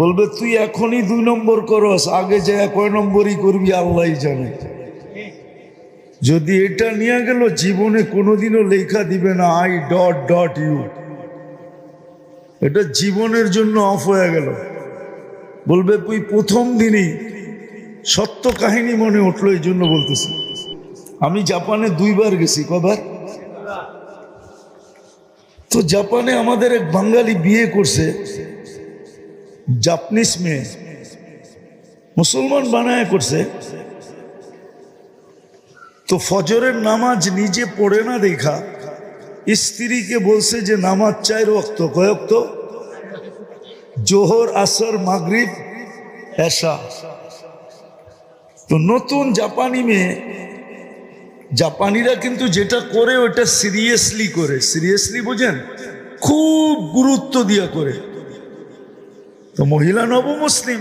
বলবে, তুই এখনই দুই নম্বর করস, আগে যে কয় নম্বরই করবি, আল্লাহ জানে। যদি এটা নিয়ে গেল, জীবনে কোনোদিনও লেখা দিবে না, আই ডট ডট ইউ। এটা জীবনের জন্য অফ হয়ে গেল। বলবে, তুই প্রথম দিনই সত্য কাহিনী মনে উঠল এই জন্য বলতেছি। আমি জাপানে দুইবার গেছি, কবার? তো জাপানে আমাদের এক বাঙালি বিয়ে করছে। জাপানিস মেয়ে মুসলমান বানায় করছে। তো ফজরের নামাজ নিজে পড়ে না দেখা, স্ত্রীকে বলছে যে নামাজ চাই রক্ত কয়ক্ত জোহর, আসর, মাগরিব এসা তো নতুন জাপানি মেয়ে, জাপানিরা কিন্তু যেটা করে ওটা সিরিয়াসলি করে। সিরিয়াসলি বোঝেন? খুব গুরুত্ব দিয়া করে। তো মহিলা নবমুসলিম